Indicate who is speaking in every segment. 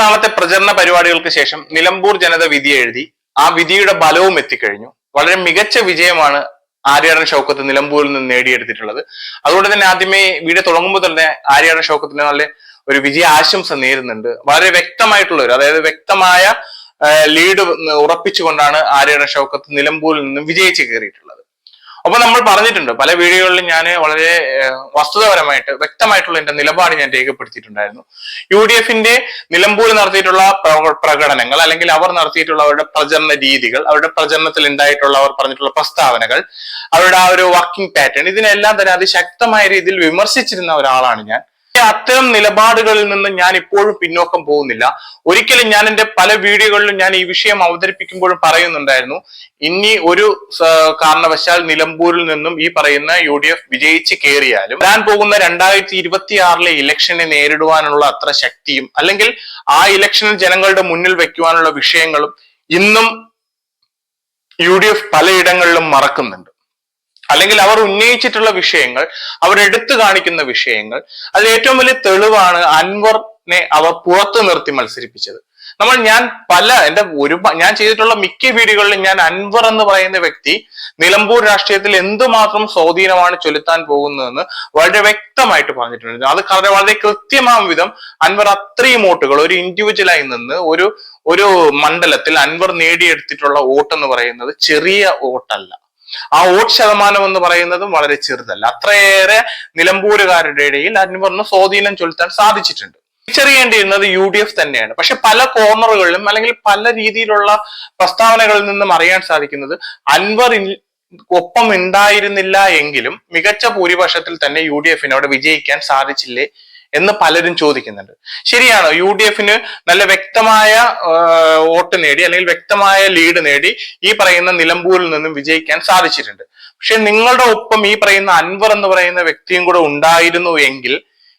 Speaker 1: നാളത്തെ പ്രചരണ പരിപാടികൾക്ക് ശേഷം നിലമ്പൂർ ജനത വിധി എഴുതി ആ വിധിയുടെ ബലവും എത്തിക്കഴിഞ്ഞു. വളരെ മികച്ച വിജയമാണ് ആര്യാടൻ ഷൗക്കത്ത് നിലമ്പൂരിൽ നിന്ന് നേടിയെടുത്തിട്ടുള്ളത്. അതുകൊണ്ട് തന്നെ ആദ്യമേ വീഡിയോ തുടങ്ങുമ്പോൾ തന്നെ ആര്യാടൻ ഷൗക്കത്തിന് നല്ല ഒരു വിജയ ആശംസ നേരുന്നുണ്ട്. വളരെ വ്യക്തമായിട്ടുള്ള ഒരു അതായത് വ്യക്തമായ ലീഡ് ഉറപ്പിച്ചുകൊണ്ടാണ് ആര്യാടൻ ഷൗക്കത്ത് നിലമ്പൂരിൽ നിന്നും വിജയിച്ചു കയറിയിട്ടുള്ളത്. അപ്പൊ നമ്മൾ പറഞ്ഞിട്ടുണ്ട് പല വീഡിയോകളിലും ഞാൻ വളരെ വസ്തുതപരമായിട്ട് വ്യക്തമായിട്ടുള്ള എന്റെ നിലപാട് ഞാൻ രേഖപ്പെടുത്തിയിട്ടുണ്ടായിരുന്നു. യു ഡി എഫിന്റെ നിലമ്പൂർ നടത്തിയിട്ടുള്ള പ്രകടനങ്ങൾ അല്ലെങ്കിൽ അവർ നടത്തിയിട്ടുള്ള അവരുടെ പ്രചരണ രീതികൾ അവരുടെ പ്രചരണത്തിൽ ഉണ്ടായിട്ടുള്ള അവർ പറഞ്ഞിട്ടുള്ള പ്രസ്താവനകൾ അവരുടെ ആ ഒരു വർക്കിംഗ് പാറ്റേൺ ഇതിനെല്ലാം തന്നെ അതിശക്തമായ രീതിയിൽ വിമർശിച്ചിരുന്ന ഒരാളാണ് ഞാൻ. അത്തരം നിലപാടുകളിൽ നിന്ന് ഞാൻ ഇപ്പോഴും പിന്നോക്കം പോകുന്നില്ല. ഒരിക്കലും ഞാൻ എന്റെ പല വീഡിയോകളിലും ഞാൻ ഈ വിഷയം അവതരിപ്പിക്കുമ്പോഴും പറയുന്നുണ്ടായിരുന്നു. ഇനി ഒരു കാരണവശാൽ നിലമ്പൂരിൽ നിന്നും ഈ പറയുന്ന യു ഡി എഫ് വിജയിച്ച് കയറിയാലും വരാൻ പോകുന്ന രണ്ടായിരത്തി ഇരുപത്തി ആറിലെ ഇലക്ഷനെ നേരിടുവാനുള്ള അത്ര ശക്തിയും അല്ലെങ്കിൽ ആ ഇലക്ഷനിൽ ജനങ്ങളുടെ മുന്നിൽ വെക്കുവാനുള്ള വിഷയങ്ങളും ഇന്നും യു ഡി എഫ് പലയിടങ്ങളിലും മറക്കുന്നുണ്ട്. അല്ലെങ്കിൽ അവർ ഉന്നയിച്ചിട്ടുള്ള വിഷയങ്ങൾ അവർ എടുത്തു കാണിക്കുന്ന വിഷയങ്ങൾ അതിൽ ഏറ്റവും വലിയ തെളിവാണ് അൻവറിനെ അവർ പുറത്തു നിർത്തി മത്സരിപ്പിച്ചത്. നമ്മൾ ഞാൻ പല എന്റെ ഒരു ഞാൻ ചെയ്തിട്ടുള്ള മിക്ക വീഡിയോകളിലും ഞാൻ അൻവർ എന്ന് പറയുന്ന വ്യക്തി നിലമ്പൂർ രാഷ്ട്രീയത്തിൽ എന്തുമാത്രം സ്വാധീനമാണ് ചൊലുത്താൻ പോകുന്നതെന്ന് വളരെ വ്യക്തമായിട്ട് പറഞ്ഞിട്ടുണ്ട്. അത് വളരെ കൃത്യമാം വിധം അൻവർ അത്രയും വോട്ടുകൾ ഒരു ഇൻഡിവിജ്വലായി നിന്ന് ഒരു ഒരു മണ്ഡലത്തിൽ അൻവർ നേടിയെടുത്തിട്ടുള്ള വോട്ട് എന്ന് പറയുന്നത് ചെറിയ വോട്ടല്ല. ആ വോട്ട് ശതമാനം എന്ന് പറയുന്നതും വളരെ ചെറുതല്ല. അത്രയേറെ നിലമ്പൂരുകാരുടെ ഇടയിൽ അൻവറിന് സ്വാധീനം ചെലുത്താൻ സാധിച്ചിട്ടുണ്ട്. തിരിച്ചറിയേണ്ടിയിരുന്നത് യു ഡി എഫ് തന്നെയാണ്. പക്ഷെ പല കോർണറുകളിലും അല്ലെങ്കിൽ പല രീതിയിലുള്ള പ്രസ്താവനകളിൽ നിന്നും അറിയാൻ സാധിക്കുന്നത് അൻവർ ഒപ്പം ഉണ്ടായിരുന്നില്ല എങ്കിലും മികച്ച ഭൂരിപക്ഷത്തിൽ തന്നെ യു ഡി എഫിനോട് വിജയിക്കാൻ സാധിച്ചില്ലേ എന്ന് പലരും ചോദിക്കുന്നുണ്ട്. ശരിയാണോ? യു ഡി എഫിന് നല്ല വ്യക്തമായ വോട്ട് നേടി അല്ലെങ്കിൽ വ്യക്തമായ ലീഡ് നേടി ഈ പറയുന്ന നിലമ്പൂരിൽ നിന്നും വിജയിക്കാൻ സാധിച്ചിട്ടുണ്ട്. പക്ഷെ നിങ്ങളുടെ ഒപ്പം ഈ പറയുന്ന അൻവർ എന്ന് പറയുന്ന വ്യക്തിയും കൂടെ ഉണ്ടായിരുന്നു എങ്കിൽ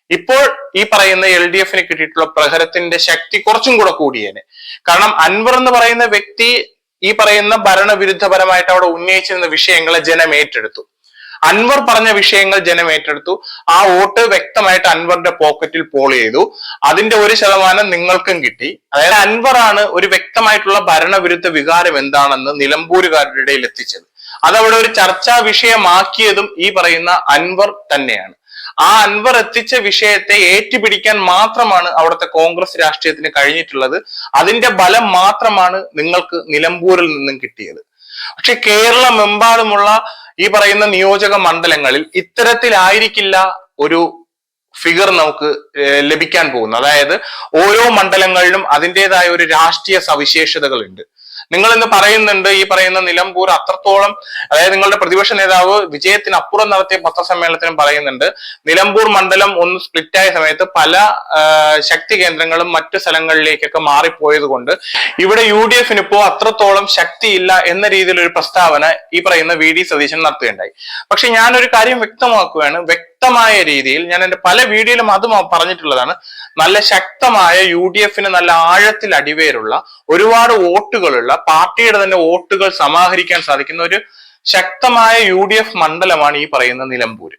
Speaker 1: ഇപ്പോൾ ഈ പറയുന്ന എൽ ഡി എഫിന് കിട്ടിയിട്ടുള്ള പ്രഹരത്തിന്റെ ശക്തി കുറച്ചും കൂടെ കൂടിയേനെ. കാരണം അൻവർ എന്ന് പറയുന്ന വ്യക്തി ഈ പറയുന്ന ഭരണവിരുദ്ധപരമായിട്ട് അവിടെ ഉന്നയിച്ചിരുന്ന വിഷയങ്ങളെ ജനം ഏറ്റെടുത്തു. അൻവർ പറഞ്ഞ വിഷയങ്ങൾ ജനം ഏറ്റെടുത്തു. ആ വോട്ട് വ്യക്തമായിട്ട് അൻവറിന്റെ പോക്കറ്റിൽ പോൾ ചെയ്തു. അതിന്റെ ഒരു ശതമാനം നിങ്ങൾക്കും കിട്ടി. അതായത് അൻവറാണ് ഒരു വ്യക്തമായിട്ടുള്ള ഭരണവിരുദ്ധ വികാരം എന്താണെന്ന് നിലമ്പൂരുകാരുടെ ഇടയിൽ എത്തിച്ചത്. അതവിടെ ഒരു ചർച്ചാ വിഷയമാക്കിയതും ഈ പറയുന്ന അൻവർ തന്നെയാണ്. ആ അൻവർ എത്തിച്ച വിഷയത്തെ ഏറ്റുപിടിക്കാൻ മാത്രമാണ് അവിടുത്തെ കോൺഗ്രസ് രാഷ്ട്രീയത്തിന് കഴിഞ്ഞിട്ടുള്ളത്. അതിന്റെ ബലം മാത്രമാണ് നിങ്ങൾക്ക് നിലമ്പൂരിൽ നിന്നും കിട്ടിയത്. പക്ഷെ കേരളമെമ്പാടുമുള്ള ഈ പറയുന്ന നിയോജക മണ്ഡലങ്ങളിൽ ഇത്തരത്തിലായിരിക്കില്ല ഒരു ഫിഗർ നമുക്ക് ലഭിക്കാൻ പോകുന്നത്. അതായത് ഓരോ മണ്ഡലങ്ങളിലും അതിന്റെതായ ഒരു രാഷ്ട്രീയ സവിശേഷതകളുണ്ട്. നിങ്ങൾ ഇന്ന് പറയുന്നുണ്ട് ഈ പറയുന്ന നിലമ്പൂർ അത്രത്തോളം അതായത് നിങ്ങളുടെ പ്രതിപക്ഷ നേതാവ് വിജയത്തിന് അപ്പുറം നടത്തിയ പത്രസമ്മേളനത്തിനും പറയുന്നുണ്ട് നിലമ്പൂർ മണ്ഡലം ഒന്ന് സ്പ്ലിറ്റ് ആയ സമയത്ത് പല ശക്തി കേന്ദ്രങ്ങളും മറ്റു സ്ഥലങ്ങളിലേക്കൊക്കെ മാറിപ്പോയത് കൊണ്ട് ഇവിടെ യു ഡി എഫിന് ഇപ്പോ അത്രത്തോളം ശക്തിയില്ല എന്ന രീതിയിലൊരു പ്രസ്താവന ഈ പറയുന്ന വി ഡി സതീശൻ നടത്തുകയുണ്ടായി. പക്ഷെ ഞാനൊരു കാര്യം വ്യക്തമാക്കുകയാണ്. വ്യക്തമായ രീതിയിൽ ഞാൻ എന്റെ പല വീഡിയോയിലും അതും പറഞ്ഞിട്ടുള്ളതാണ്. നല്ല ശക്തമായ യു ഡി എഫിന് നല്ല ആഴത്തിൽ അടിവേരുള്ള ഒരുപാട് വോട്ടുകളുള്ള പാർട്ടിയുടെ തന്നെ വോട്ടുകൾ സമാഹരിക്കാൻ സാധിക്കുന്ന ഒരു ശക്തമായ യു ഡി എഫ് മണ്ഡലമാണ് ഈ പറയുന്ന നിലമ്പൂര്.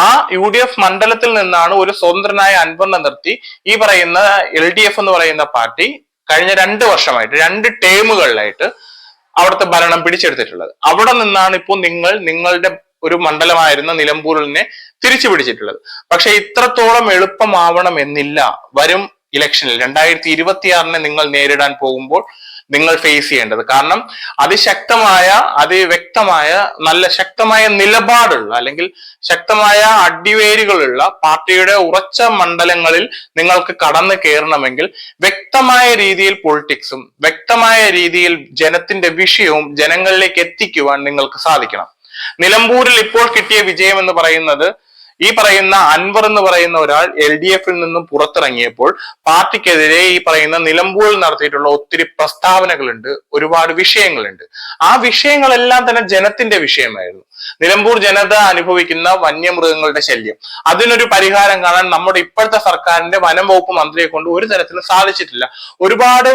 Speaker 1: ആ യു ഡി എഫ് മണ്ഡലത്തിൽ നിന്നാണ് ഒരു സ്വതന്ത്രനായ അൻവറിനെ നിർത്തി ഈ പറയുന്ന എൽ ഡി എഫ് എന്ന് പറയുന്ന പാർട്ടി കഴിഞ്ഞ രണ്ട് വർഷമായിട്ട് രണ്ട് ടേമുകളിലായിട്ട് അവിടുത്തെ ഭരണം പിടിച്ചെടുത്തിട്ടുള്ളത്. അവിടെ നിന്നാണ് ഇപ്പോൾ നിങ്ങൾ നിങ്ങളുടെ ഒരു മണ്ഡലമായിരുന്ന നിലമ്പൂരിനെ തിരിച്ചു പിടിച്ചിട്ടുള്ളത് പക്ഷെ ഇത്രത്തോളം എളുപ്പമാവണം എന്നില്ല വരും ഇലക്ഷനിൽ. രണ്ടായിരത്തി ഇരുപത്തിയാറിനെ നിങ്ങൾ നേരിടാൻ പോകുമ്പോൾ നിങ്ങൾ ഫേസ് ചെയ്യേണ്ടത്. കാരണം അതിശക്തമായ അതിവ്യക്തമായ നല്ല ശക്തമായ നിലപാടുള്ള അല്ലെങ്കിൽ ശക്തമായ അടിവേരുകളുള്ള പാർട്ടിയുടെ ഉറച്ച മണ്ഡലങ്ങളിൽ നിങ്ങൾക്ക് കടന്നു കയറണമെങ്കിൽ വ്യക്തമായ രീതിയിൽ പൊളിറ്റിക്സും വ്യക്തമായ രീതിയിൽ ജനത്തിന്റെ വിഷയവും ജനങ്ങളിലേക്ക് എത്തിക്കുവാൻ നിങ്ങൾക്ക് സാധിക്കണം. നിലമ്പൂരിൽ ഇപ്പോൾ കിട്ടിയ വിജയം എന്ന് പറയുന്നത് ഈ പറയുന്ന അൻവർ എന്ന് പറയുന്ന ഒരാൾ എൽ ഡി എഫിൽ നിന്നും പുറത്തിറങ്ങിയപ്പോൾ പാർട്ടിക്കെതിരെ ഈ പറയുന്ന നിലമ്പൂരിൽ നടത്തിയിട്ടുള്ള ഒത്തിരി പ്രസ്താവനകളുണ്ട് ഒരുപാട് വിഷയങ്ങളുണ്ട്. ആ വിഷയങ്ങളെല്ലാം തന്നെ ജനത്തിന്റെ വിഷയമായിരുന്നു. നിലമ്പൂർ ജനത അനുഭവിക്കുന്ന വന്യമൃഗങ്ങളുടെ ശല്യം. അതിനൊരു പരിഹാരം കാണാൻ നമ്മുടെ ഇപ്പോഴത്തെ സർക്കാരിന്റെ വനം വകുപ്പ് മന്ത്രിയെ കൊണ്ട് ഒരു തരത്തിലും സാധിച്ചിട്ടില്ല. ഒരുപാട്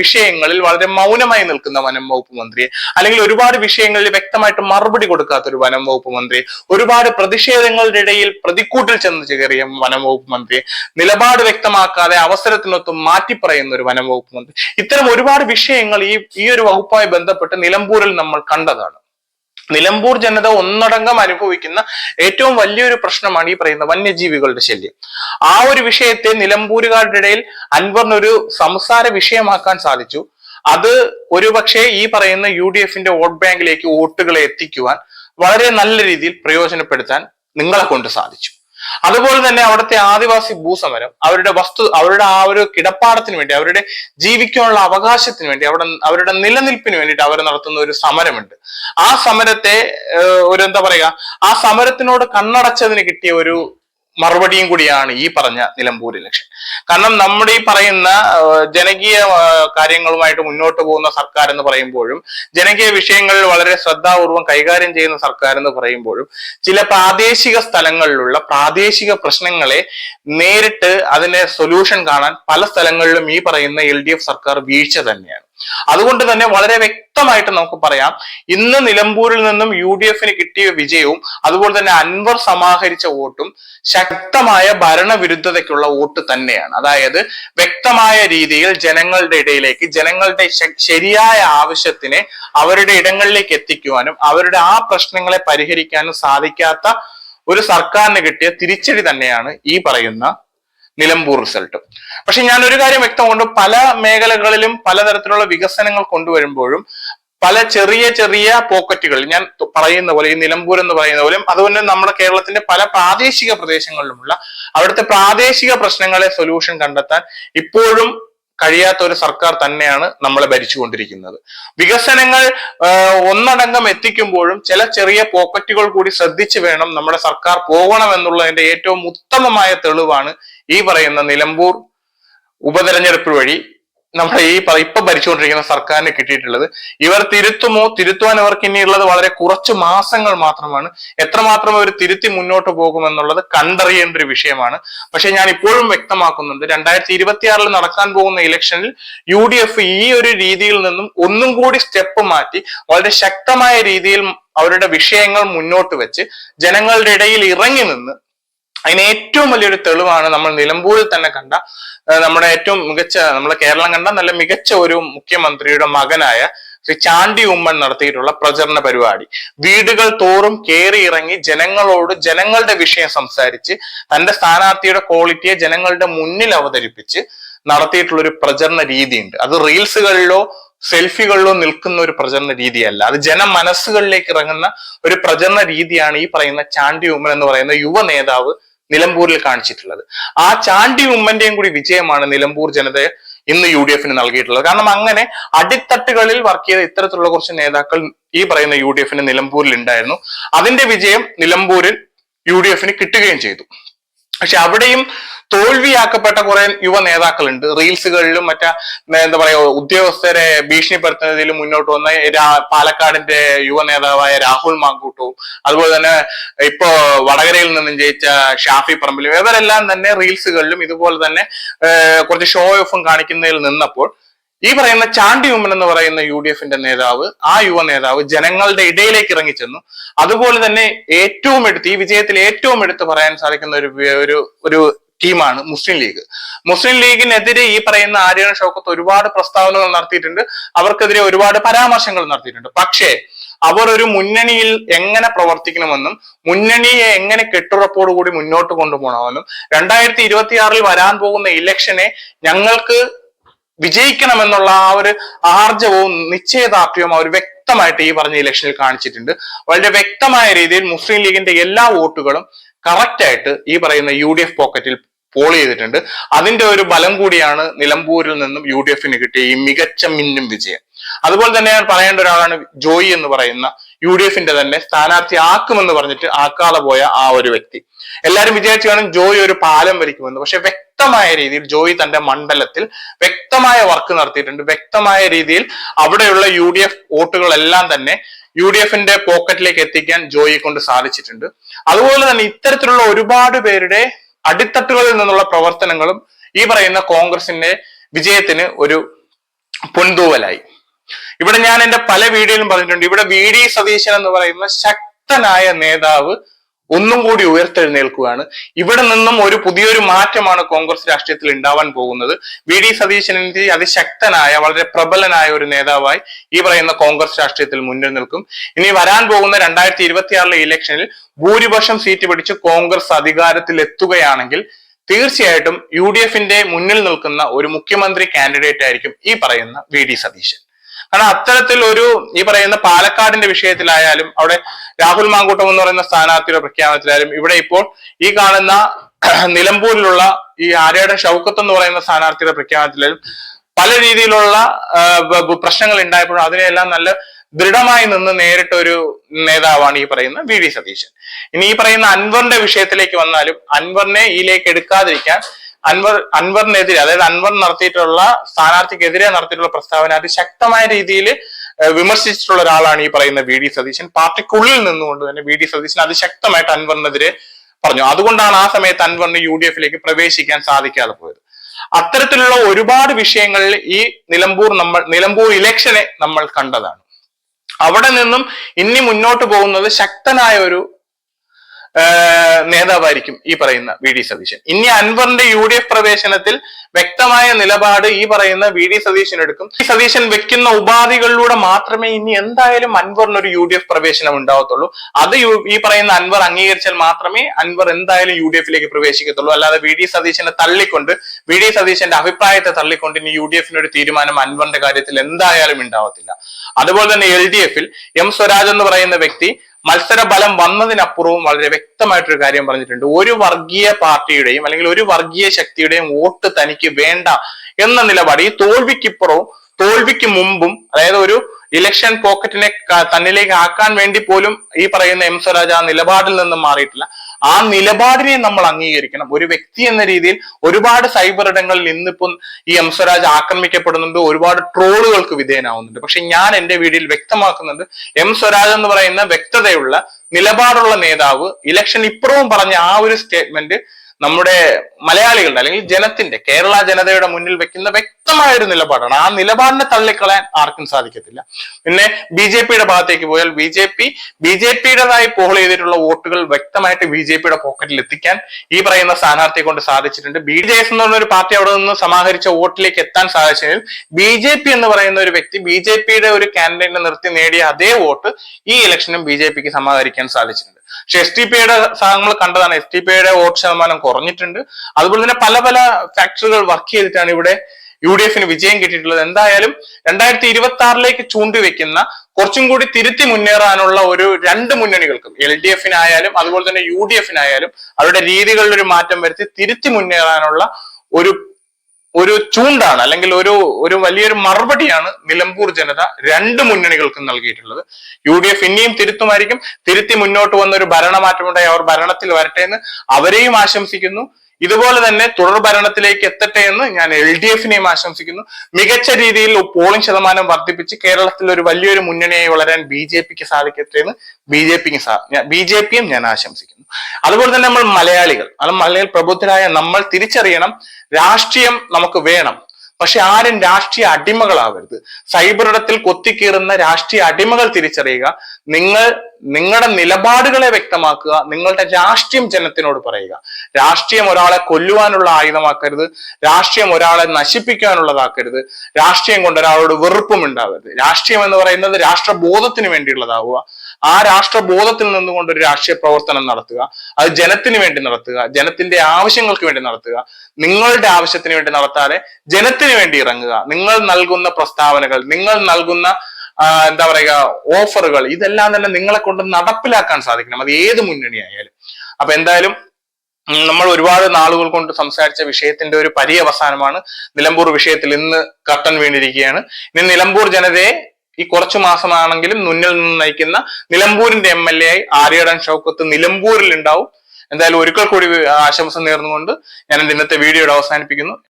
Speaker 1: വിഷയങ്ങളിൽ വളരെ മൗനമായി നിൽക്കുന്ന വനം വകുപ്പ് മന്ത്രിയെ അല്ലെങ്കിൽ ഒരുപാട് വിഷയങ്ങളിൽ വ്യക്തമായിട്ട് മറുപടി കൊടുക്കാത്ത ഒരു വനം വകുപ്പ് മന്ത്രി ഒരുപാട് പ്രതിഷേധങ്ങളുടെ ഇടയിൽ പ്രതിക്കൂട്ടിൽ ചെന്ന് ചേറിയ വനം വകുപ്പ് മന്ത്രിയെ നിലപാട് വ്യക്തമാക്കാതെ അവസരത്തിനൊത്ത് മാറ്റിപ്പറയുന്ന ഒരു വനം വകുപ്പ് മന്ത്രി. ഇത്തരം ഒരുപാട് വിഷയങ്ങൾ ഈ ഈ ഒരു വകുപ്പുമായി ബന്ധപ്പെട്ട് നിലമ്പൂരിൽ നമ്മൾ കണ്ടതാണ്. നിലമ്പൂർ ജനത ഒന്നടങ്കം അനുഭവിക്കുന്ന ഏറ്റവും വലിയൊരു പ്രശ്നമാണ് ഈ പറയുന്ന വന്യജീവികളുടെ ശല്യം. ആ ഒരു വിഷയത്തെ നിലമ്പൂരുകാരുടെ ഇടയിൽ അൻവറിനൊരു സംസാര വിഷയമാക്കാൻ സാധിച്ചു. അത് ഒരുപക്ഷെ ഈ പറയുന്ന യു ഡി എഫിന്റെ വോട്ട് ബാങ്കിലേക്ക് വോട്ടുകളെ എത്തിക്കുവാൻ വളരെ നല്ല രീതിയിൽ പ്രയോജനപ്പെടുത്താൻ നിങ്ങളെ കൊണ്ട് സാധിച്ചു. അതുപോലെ തന്നെ അവിടുത്തെ ആദിവാസി ഭൂസമരം അവരുടെ വസ്തു അവരുടെ ആ ഒരു കിടപ്പാടത്തിന് വേണ്ടി അവരുടെ ജീവിക്കാനുള്ള അവകാശത്തിന് വേണ്ടി അവിടെ അവരുടെ നിലനിൽപ്പിന് വേണ്ടിയിട്ട് അവർ നടത്തുന്ന ഒരു സമരമുണ്ട്. ആ സമരത്തെ ഒരു എന്താ പറയുക ആ സമരത്തിനോട് കണ്ണടച്ചതിന് കിട്ടിയ ഒരു മറുപടിയും കൂടിയാണ് ഈ പറഞ്ഞ നിലമ്പൂർ ഇലക്ഷൻ. കാരണം നമ്മുടെ ഈ പറയുന്ന ജനകീയ കാര്യങ്ങളുമായിട്ട് മുന്നോട്ട് പോകുന്ന സർക്കാർ എന്ന് പറയുമ്പോഴും ജനകീയ വിഷയങ്ങളിൽ വളരെ ശ്രദ്ധാപൂർവം കൈകാര്യം ചെയ്യുന്ന സർക്കാർ എന്ന് പറയുമ്പോഴും ചില പ്രാദേശിക സ്ഥലങ്ങളിലുള്ള പ്രാദേശിക പ്രശ്നങ്ങളെ നേരിട്ട് അതിനെ സൊല്യൂഷൻ കാണാൻ പല സ്ഥലങ്ങളിലും ഈ പറയുന്ന എൽ സർക്കാർ വീഴ്ച തന്നെയാണ്. അതുകൊണ്ട് തന്നെ വളരെ വ്യക്തമായിട്ട് നമുക്ക് പറയാം. ഇന്ന് നിലമ്പൂരിൽ നിന്നും യു ഡി എഫിന് കിട്ടിയ വിജയവും അതുപോലെ തന്നെ അൻവർ സമാഹരിച്ച വോട്ടും ശക്തമായ ഭരണവിരുദ്ധതയ്ക്കുള്ള വോട്ട് തന്നെയാണ്. അതായത് വ്യക്തമായ രീതിയിൽ ജനങ്ങളുടെ ഇടയിലേക്ക് ജനങ്ങളുടെ ശരിയായ ആവശ്യത്തിനെ അവരുടെ ഇടങ്ങളിലേക്ക് എത്തിക്കുവാനും അവരുടെ ആ പ്രശ്നങ്ങളെ പരിഹരിക്കാനും സാധിക്കാത്ത ഒരു സർക്കാരിന് കിട്ടിയ തിരിച്ചടി തന്നെയാണ് ഈ പറയുന്ന നിലമ്പൂർ റിസൾട്ട്. പക്ഷെ ഞാൻ ഒരു കാര്യം വ്യക്തമുണ്ട് പല മേഖലകളിലും പലതരത്തിലുള്ള വികസനങ്ങൾ കൊണ്ടുവരുമ്പോഴും പല ചെറിയ ചെറിയ പോക്കറ്റുകൾ ഞാൻ പറയുന്ന പോലെ ഈ നിലമ്പൂർ എന്ന് പറയുന്ന പോലെയും അതുപോലെ നമ്മുടെ കേരളത്തിന്റെ പല പ്രാദേശിക പ്രദേശങ്ങളിലുമുള്ള അവിടുത്തെ പ്രാദേശിക പ്രശ്നങ്ങളെ സൊല്യൂഷൻ കണ്ടെത്താൻ ഇപ്പോഴും കഴിയാത്ത ഒരു സർക്കാർ തന്നെയാണ് നമ്മളെ ഭരിച്ചുകൊണ്ടിരിക്കുന്നത്. വികസനങ്ങൾ ഒന്നടങ്കം എത്തിക്കുമ്പോഴും ചില ചെറിയ പോക്കറ്റുകൾ കൂടി ശ്രദ്ധിച്ചു വേണം നമ്മുടെ സർക്കാർ പോകണം എന്നുള്ളതിന്റെ ഏറ്റവും ഉത്തമമായ തെളിവാണ് ഈ പറയുന്ന നിലമ്പൂർ ഉപതെരഞ്ഞെടുപ്പ് വഴി നമ്മുടെ ഈ ഇപ്പൊ ഭരിച്ചുകൊണ്ടിരിക്കുന്ന സർക്കാരിന് കിട്ടിയിട്ടുള്ളത്. ഇവർ തിരുത്തുമോ തിരുത്തുവാൻ അവർക്ക് ഇനിയുള്ളത് വളരെ കുറച്ച് മാസങ്ങൾ മാത്രമാണ്. എത്രമാത്രം അവർ തിരുത്തി മുന്നോട്ട് പോകുമെന്നുള്ളത് കണ്ടറിയേണ്ട ഒരു വിഷയമാണ്. പക്ഷെ ഞാൻ ഇപ്പോഴും വ്യക്തമാക്കുന്നുണ്ട് രണ്ടായിരത്തി ഇരുപത്തിയാറിൽ നടക്കാൻ പോകുന്ന ഇലക്ഷനിൽ യു ഡി എഫ് ഈ ഒരു രീതിയിൽ നിന്നും ഒന്നും കൂടി സ്റ്റെപ്പ് മാറ്റി വളരെ ശക്തമായ രീതിയിൽ അവരുടെ വിഷയങ്ങൾ മുന്നോട്ട് വെച്ച് ജനങ്ങളുടെ ഇടയിൽ ഇറങ്ങി നിന്ന് അതിന് ഏറ്റവും വലിയൊരു തെളിവാണ് നമ്മൾ നിലമ്പൂരിൽ തന്നെ കണ്ട നമ്മുടെ ഏറ്റവും മികച്ച നമ്മുടെ കേരളം കണ്ട നല്ല മികച്ച ഒരു മുഖ്യമന്ത്രിയുടെ മകനായ ശ്രീ ചാണ്ടി ഉമ്മൻ നടത്തിയിട്ടുള്ള പ്രചരണ പരിപാടി. വീടുകൾ തോറും കയറി ഇറങ്ങി ജനങ്ങളോട് ജനങ്ങളുടെ വിഷയം സംസാരിച്ച് തന്റെ സ്ഥാനാർത്ഥിയുടെ ക്വാളിറ്റിയെ ജനങ്ങളുടെ മുന്നിൽ അവതരിപ്പിച്ച് നടത്തിയിട്ടുള്ള ഒരു പ്രചരണ രീതിയുണ്ട്. അത് റീൽസുകളിലോ സെൽഫികളിലോ നിൽക്കുന്ന ഒരു പ്രചരണ രീതിയല്ല. അത് ജന മനസ്സുകളിലേക്ക് ഇറങ്ങുന്ന ഒരു പ്രചരണ രീതിയാണ് ഈ പറയുന്ന ചാണ്ടി ഉമ്മൻ എന്ന് പറയുന്ന യുവ നേതാവ് നിലമ്പൂരിൽ കാണിച്ചിട്ടുള്ളത്. ആ ചാണ്ടി ഉമ്മന്റെയും കൂടി വിജയമാണ് നിലമ്പൂർ ജനതയെ ഇന്ന് യു ഡി എഫിന് നൽകിയിട്ടുള്ളത്. കാരണം അങ്ങനെ അടിത്തട്ടുകളിൽ വർക്ക് ചെയ്ത ഇത്തരത്തിലുള്ള കുറച്ച് നേതാക്കൾ ഈ പറയുന്ന യു ഡി എഫിന് നിലമ്പൂരിൽ ഉണ്ടായിരുന്നു. അതിന്റെ വിജയം നിലമ്പൂരിൽ യു ഡി എഫിന് കിട്ടുകയും ചെയ്തു. പക്ഷെ അവിടെയും തോൽവിയാക്കപ്പെട്ട കുറെ യുവ നേതാക്കളുണ്ട്. റീൽസുകളിലും മറ്റേ എന്താ പറയുക ഉദ്യോഗസ്ഥരെ ഭീഷണിപ്പെടുത്തുന്നതിലും മുന്നോട്ട് വന്ന പാലക്കാടിന്റെ യുവ നേതാവായ രാഹുൽ മാങ്കൂട്ടവും അതുപോലെ തന്നെ ഇപ്പോ വടകരയിൽ നിന്നും ജയിച്ച ഷാഫി പറമ്പിലും ഇവരെല്ലാം തന്നെ റീൽസുകളിലും ഇതുപോലെ തന്നെ കുറച്ച് ഷോ ഓഫും കാണിക്കുന്നതിൽ നിന്നപ്പോൾ ഈ പറയുന്ന ചാണ്ടി ഉമ്മൻ എന്ന് പറയുന്ന യു ഡി എഫിന്റെ നേതാവ് ആ യുവ നേതാവ് ജനങ്ങളുടെ ഇടയിലേക്ക് ഇറങ്ങിച്ചെന്നു. അതുപോലെ തന്നെ ഏറ്റവും എടുത്ത് ഈ വിജയത്തിൽ ഏറ്റവും എടുത്ത് പറയാൻ സാധിക്കുന്ന ഒരു ഒരു ഒരു ടീമാണ് മുസ്ലിം ലീഗ്. മുസ്ലിം ലീഗിനെതിരെ ഈ പറയുന്ന ആര്യൻ ഷൗക്കത്ത് ഒരുപാട് പ്രസ്താവനകൾ നടത്തിയിട്ടുണ്ട്. അവർക്കെതിരെ ഒരുപാട് പരാമർശങ്ങൾ നടത്തിയിട്ടുണ്ട്. പക്ഷേ അവർ ഒരു മുന്നണിയിൽ എങ്ങനെ പ്രവർത്തിക്കണമെന്നും മുന്നണിയെ എങ്ങനെ കെട്ടുറപ്പോടുകൂടി മുന്നോട്ട് കൊണ്ടുപോകണമെന്നും രണ്ടായിരത്തി ഇരുപത്തിയാറിൽ വരാൻ പോകുന്ന ഇലക്ഷനെ ഞങ്ങൾക്ക് വിജയിക്കണമെന്നുള്ള ആ ഒരു ആർജവും നിശ്ചയദാർഢ്യവും അവർ വ്യക്തമായിട്ട് ഈ പറഞ്ഞ ഇലക്ഷനിൽ കാണിച്ചിട്ടുണ്ട്. വളരെ വ്യക്തമായ രീതിയിൽ മുസ്ലിം ലീഗിന്റെ എല്ലാ വോട്ടുകളും കറക്റ്റ് ആയിട്ട് ഈ പറയുന്ന യു ഡി എഫ് പോക്കറ്റിൽ പോൾ ചെയ്തിട്ടുണ്ട്. അതിന്റെ ഒരു ബലം കൂടിയാണ് നിലമ്പൂരിൽ നിന്നും യു ഡി എഫിന് കിട്ടിയ ഈ മികച്ച മിന്നും വിജയം. അതുപോലെ തന്നെ ഞാൻ പറയേണ്ട ഒരാളാണ് ജോയി എന്ന് പറയുന്ന യു ഡി എഫിന്റെ തന്നെ സ്ഥാനാർത്ഥി ആക്കുമെന്ന് പറഞ്ഞിട്ട് ആക്കാതെ പോയ ആ ഒരു വ്യക്തി. എല്ലാരും വിചാരിച്ചു കാണും ജോയി ഒരു പാലം വരിക്കുമെന്ന് പക്ഷെ വ്യക്തമായ രീതിയിൽ ജോയി തന്റെ മണ്ഡലത്തിൽ വ്യക്തമായ വർക്ക് നടത്തിയിട്ടുണ്ട്. വ്യക്തമായ രീതിയിൽ അവിടെയുള്ള യു ഡി എഫ് വോട്ടുകളെല്ലാം തന്നെ യു ഡി എഫിന്റെ പോക്കറ്റിലേക്ക് എത്തിക്കാൻ ജോയി കൊണ്ട് സാധിച്ചിട്ടുണ്ട്. അതുപോലെ തന്നെ ഇത്തരത്തിലുള്ള ഒരുപാട് പേരുടെ അടിത്തട്ടുകളിൽ നിന്നുള്ള പ്രവർത്തനങ്ങളും ഈ പറയുന്ന കോൺഗ്രസിന്റെ വിജയത്തിന് ഒരു പൊൻതൂവലായി. ഇവിടെ ഞാൻ എന്റെ പല വീഡിയോയിലും പറഞ്ഞിട്ടുണ്ട്. ഇവിടെ വി ഡി സതീശൻ എന്ന് പറയുന്ന ശക്തനായ നേതാവ് ഒന്നും കൂടി ഉയർത്തെഴുന്നേൽക്കുകയാണ്. ഇവിടെ നിന്നും ഒരു പുതിയൊരു മാറ്റമാണ് കോൺഗ്രസ് രാഷ്ട്രീയത്തിൽ ഉണ്ടാവാൻ പോകുന്നത്. വി ഡി സതീശനെതിരെ അതിശക്തനായ വളരെ പ്രബലനായ ഒരു നേതാവായി ഈ പറയുന്ന കോൺഗ്രസ് രാഷ്ട്രീയത്തിൽ മുന്നിൽ നിൽക്കും. ഇനി വരാൻ പോകുന്ന രണ്ടായിരത്തി ഇരുപത്തിയാറിലെ ഇലക്ഷനിൽ ഭൂരിപക്ഷം സീറ്റ് പിടിച്ച് കോൺഗ്രസ് അധികാരത്തിൽ എത്തുകയാണെങ്കിൽ തീർച്ചയായിട്ടും യു ഡി എഫിന്റെ മുന്നിൽ നിൽക്കുന്ന ഒരു മുഖ്യമന്ത്രി കാൻഡിഡേറ്റ് ആയിരിക്കും ഈ പറയുന്ന വി ഡി സതീശൻ. കാരണം അത്തരത്തിൽ ഒരു ഈ പറയുന്ന പാലക്കാടിന്റെ വിഷയത്തിലായാലും അവിടെ രാഹുൽ മാങ്കൂട്ടം എന്ന് പറയുന്ന സ്ഥാനാർത്ഥിയുടെ പ്രഖ്യാപനത്തിലായാലും ഇവിടെ ഇപ്പോൾ ഈ കാണുന്ന നിലമ്പൂരിലുള്ള ഈ ആര്യയുടെ ഷൗക്കത്ത് എന്ന് പറയുന്ന സ്ഥാനാർത്ഥിയുടെ പ്രഖ്യാപനത്തിലായാലും പല രീതിയിലുള്ള പ്രശ്നങ്ങൾ ഉണ്ടായപ്പോഴും അതിനെല്ലാം നല്ല ദൃഢമായി നിന്ന് നേരിട്ട ഒരു നേതാവാണ് ഈ പറയുന്ന വി ഡി സതീശൻ. ഇനി ഈ പറയുന്ന അൻവറിന്റെ വിഷയത്തിലേക്ക് വന്നാലും അൻവറിനെ ഇതിലേക്ക് എടുക്കാതിരിക്കാൻ അൻവർ അൻവറിനെതിരെ അതായത് അൻവർ നടത്തിയിട്ടുള്ള സ്ഥാനാർത്ഥിക്കെതിരെ നടത്തിയിട്ടുള്ള പ്രസ്താവന അതിശക്തമായ രീതിയിൽ വിമർശിച്ചിട്ടുള്ള ഒരാളാണ് ഈ പറയുന്ന വി ഡി സതീശൻ. പാർട്ടിക്കുള്ളിൽ നിന്നുകൊണ്ട് തന്നെ വി ഡി സതീശൻ അതിശക്തമായിട്ട് അൻവറിനെതിരെ പറഞ്ഞു. അതുകൊണ്ടാണ് ആ സമയത്ത് അൻവറിന് യു ഡി എഫിലേക്ക് പ്രവേശിക്കാൻ സാധിക്കാതെ പോയത്. അത്തരത്തിലുള്ള ഒരുപാട് വിഷയങ്ങളിൽ ഈ നിലമ്പൂർ നമ്മൾ നിലമ്പൂർ ഇലക്ഷനെ നമ്മൾ കണ്ടതാണ്. അവിടെ നിന്നും ഇനി മുന്നോട്ട് പോകുന്നത് ശക്തനായ ഒരു നേതാവായിരിക്കും ഈ പറയുന്ന വി ഡി സതീശൻ. ഇനി അൻവറിന്റെ യു ഡി എഫ് പ്രവേശനത്തിൽ വ്യക്തമായ നിലപാട് ഈ പറയുന്ന വി ഡി സതീശൻ എടുക്കും. ഈ സതീശൻ വെക്കുന്ന ഉപാധികളിലൂടെ മാത്രമേ ഇനി എന്തായാലും അൻവറിന് ഒരു യു ഡി എഫ് പ്രവേശനം ഉണ്ടാവത്തുള്ളൂ. അത് ഈ പറയുന്ന അൻവർ അംഗീകരിച്ചാൽ മാത്രമേ അൻവർ എന്തായാലും യു ഡി എഫിലേക്ക് പ്രവേശിക്കത്തുള്ളൂ. അല്ലാതെ വി ഡി സതീശനെ തള്ളിക്കൊണ്ട് വി ഡി സതീശന്റെ അഭിപ്രായത്തെ തള്ളിക്കൊണ്ട് ഇനി യു ഡി എഫിന് ഒരു തീരുമാനം അൻവറിന്റെ കാര്യത്തിൽ എന്തായാലും ഉണ്ടാവത്തില്ല. അതുപോലെ തന്നെ എൽ ഡി എഫിൽ എം സ്വരാജ് എന്ന് പറയുന്ന വ്യക്തി മത്സര ബലം വന്നതിനപ്പുറവും വളരെ വ്യക്തമായിട്ടൊരു കാര്യം പറഞ്ഞിട്ടുണ്ട്. ഒരു വർഗീയ പാർട്ടിയുടെയും അല്ലെങ്കിൽ ഒരു വർഗീയ ശക്തിയുടെയും വോട്ട് തനിക്ക് വേണ്ട എന്ന നിലപാട് ഈ തോൽവിക്കിപ്പുറവും തോൽവിക്ക് മുമ്പും അതായത് ഒരു ഇലക്ഷൻ പോക്കറ്റിനെ തന്നിലേക്ക് ആക്കാൻ വേണ്ടി പോലും ഈ പറയുന്ന എം സ്വരാജ് ആ നിലപാടിൽ നിന്നും മാറിയിട്ടില്ല. ആ നിലപാടിനെ നമ്മൾ അംഗീകരിക്കണം. ഒരു വ്യക്തി എന്ന രീതിയിൽ ഒരുപാട് സൈബർ ഇടങ്ങളിൽ ഇന്നിപ്പം ഈ എം സ്വരാജ് ആക്രമിക്കപ്പെടുന്നുണ്ട്. ഒരുപാട് ട്രോളുകൾക്ക് വിധേയനാവുന്നുണ്ട്. പക്ഷെ ഞാൻ എന്റെ വീഡിയോയിൽ വ്യക്തമാക്കുന്നുണ്ട് എം സ്വരാജ് എന്ന് പറയുന്ന വ്യക്തതയുള്ള നിലപാടുള്ള നേതാവ് ഇലക്ഷൻ ഇപ്പുറവും പറഞ്ഞ ആ ഒരു സ്റ്റേറ്റ്മെന്റ് നമ്മുടെ മലയാളികളുടെ അല്ലെങ്കിൽ ജനത്തിന്റെ കേരള ജനതയുടെ മുന്നിൽ വെക്കുന്ന വ്യക്തമായ ഒരു നിലപാടാണ്. ആ നിലപാടിനെ തള്ളിക്കളയാൻ ആർക്കും സാധിക്കത്തില്ല. പിന്നെ ബി ജെ പിയുടെ ഭാഗത്തേക്ക് പോയാൽ B J P B J പിയുടേതായി poll ചെയ്തിട്ടുള്ള വോട്ടുകൾ വ്യക്തമായിട്ട് ബി ജെ പിയുടെ പോക്കറ്റിൽ എത്തിക്കാൻ ഈ പറയുന്ന സ്ഥാനാർത്ഥിയെ കൊണ്ട് സാധിച്ചിട്ടുണ്ട്. ബി ജെ എസ് എന്ന് പറഞ്ഞ ഒരു പാർട്ടി അവിടെ നിന്ന് സമാഹരിച്ച വോട്ടിലേക്ക് എത്താൻ സാധിച്ചതിൽ ബി ജെ പി എന്ന് പറയുന്ന ഒരു വ്യക്തി ബി ജെ പിയുടെ ഒരു കാൻഡിഡേറ്റിനെ നിർത്തി നേടിയ അതേ വോട്ട് ഈ ഇലക്ഷനും ബി ജെ പിക്ക് സമാഹരിക്കാൻ സാധിച്ചിട്ടുണ്ട്. പക്ഷെ എസ് ടി പിയുടെ നമ്മൾ കണ്ടതാണ്. എസ് ടി പിയുടെ വോട്ട് ശതമാനം കുറഞ്ഞിട്ടുണ്ട്. അതുപോലെ തന്നെ പല പല ഫാക്ടറികൾ വർക്ക് ചെയ്തിട്ടാണ് ഇവിടെ യു ഡി എഫിന് വിജയം കിട്ടിയിട്ടുള്ളത്. എന്തായാലും രണ്ടായിരത്തി ഇരുപത്തി ആറിലേക്ക് ചൂണ്ടിവെക്കുന്ന കുറച്ചും കൂടി തിരുത്തി മുന്നേറാനുള്ള ഒരു രണ്ട് മുന്നണികൾക്കും എൽ ഡി എഫിനായാലും അതുപോലെ തന്നെ യു ഡി എഫിനായാലും അവരുടെ രീതികളിൽ ഒരു മാറ്റം വരുത്തി തിരുത്തി മുന്നേറാനുള്ള ഒരു ഒരു ചൂണ്ടാണ് അല്ലെങ്കിൽ ഒരു ഒരു വലിയൊരു മറുപടിയാണ് നിലമ്പൂർ ജനത രണ്ട് മുന്നണികൾക്കും നൽകിയിട്ടുള്ളത്. യു ഡി എഫ് ഇനിയും തിരുത്തുമായിരിക്കും. തിരുത്തി മുന്നോട്ട് വന്ന ഒരു ഭരണമാറ്റമുണ്ടായി. അവർ ഭരണത്തിൽ വരട്ടെ എന്ന് അവരെയും ആശംസിക്കുന്നു. ഇതുപോലെ തന്നെ തുടർ ഭരണത്തിലേക്ക് എത്തട്ടെ എന്ന് ഞാൻ എൽ ഡി എഫിനെയും ആശംസിക്കുന്നു. മികച്ച രീതിയിൽ പോളിംഗ് ശതമാനം വർദ്ധിപ്പിച്ച് കേരളത്തിൽ ഒരു വലിയൊരു മുന്നണിയായി വളരാൻ ബി ജെ പിക്ക് സാധിക്കട്ടെ എന്ന് ബി ജെ പിക്ക് ബി ജെ പിയും ഞാൻ ആശംസിക്കുന്നു. അതുപോലെ തന്നെ നമ്മൾ മലയാളികൾ അത് മലയാളി പ്രബുദ്ധരായ നമ്മൾ തിരിച്ചറിയണം രാഷ്ട്രീയം നമുക്ക് വേണം. പക്ഷെ ആരും രാഷ്ട്രീയ അടിമകളാവരുത്. സൈബർ ഇടത്തിൽ കൊത്തിക്കീറുന്ന രാഷ്ട്രീയ അടിമകൾ തിരിച്ചറിയുക നിങ്ങൾ നിങ്ങളുടെ നിലപാടുകളെ വ്യക്തമാക്കുക നിങ്ങളുടെ രാഷ്ട്രീയം ജനത്തിനോട് പറയുക. രാഷ്ട്രീയം ഒരാളെ കൊല്ലുവാനുള്ള ആയുധമാക്കരുത് രാഷ്ട്രീയം ഒരാളെ നശിപ്പിക്കാനുള്ളതാക്കരുത് രാഷ്ട്രീയം കൊണ്ട് ഒരാളോട് വെറുപ്പും ഉണ്ടാവരുത്. രാഷ്ട്രീയം എന്ന് പറയുന്നത് രാഷ്ട്രബോധത്തിന് വേണ്ടിയുള്ളതാവുക. ആ രാഷ്ട്രബോധത്തിൽ നിന്നുകൊണ്ട് ഒരു രാഷ്ട്രീയ പ്രവർത്തനം നടത്തുക അത് ജനത്തിന് വേണ്ടി നടത്തുക ജനത്തിന്റെ ആവശ്യങ്ങൾക്ക് വേണ്ടി നടത്തുക നിങ്ങളുടെ ആവശ്യത്തിന് വേണ്ടി നടത്താതെ ജനത്തിന് വേണ്ടി ഇറങ്ങുക നിങ്ങൾ നൽകുന്ന പ്രസ്താവനകൾ നിങ്ങൾ നൽകുന്ന എന്താ പറയുക ഓഫറുകൾ ഇതെല്ലാം തന്നെ നിങ്ങളെ കൊണ്ട് നടപ്പിലാക്കാൻ സാധിക്കണം അത് ഏത് മുന്നണി ആയാലും. അപ്പൊ എന്തായാലും നമ്മൾ ഒരുപാട് നാളുകൾ കൊണ്ട് സംസാരിച്ച വിഷയത്തിന്റെ ഒരു പരിയവസാനമാണ് നിലമ്പൂർ വിഷയത്തിൽ ഇന്ന് കട്ടൻ വീണിരിക്കുകയാണ്. ഇനി നിലമ്പൂർ ജനതയെ ഈ കുറച്ചു മാസമാണെങ്കിലും മുന്നിൽ നിന്ന് നയിക്കുന്ന നിലമ്പൂരിന്റെ എം എൽ എ ആയി ആര്യടൻ ഷൗക്കത്ത് നിലമ്പൂരിൽ ഉണ്ടാവും. എന്തായാലും ഒരിക്കൽ കൂടി ആശംസ നേർന്നുകൊണ്ട് ഞാൻ ഇന്നത്തെ വീഡിയോയുടെ അവസാനിപ്പിക്കുന്നു.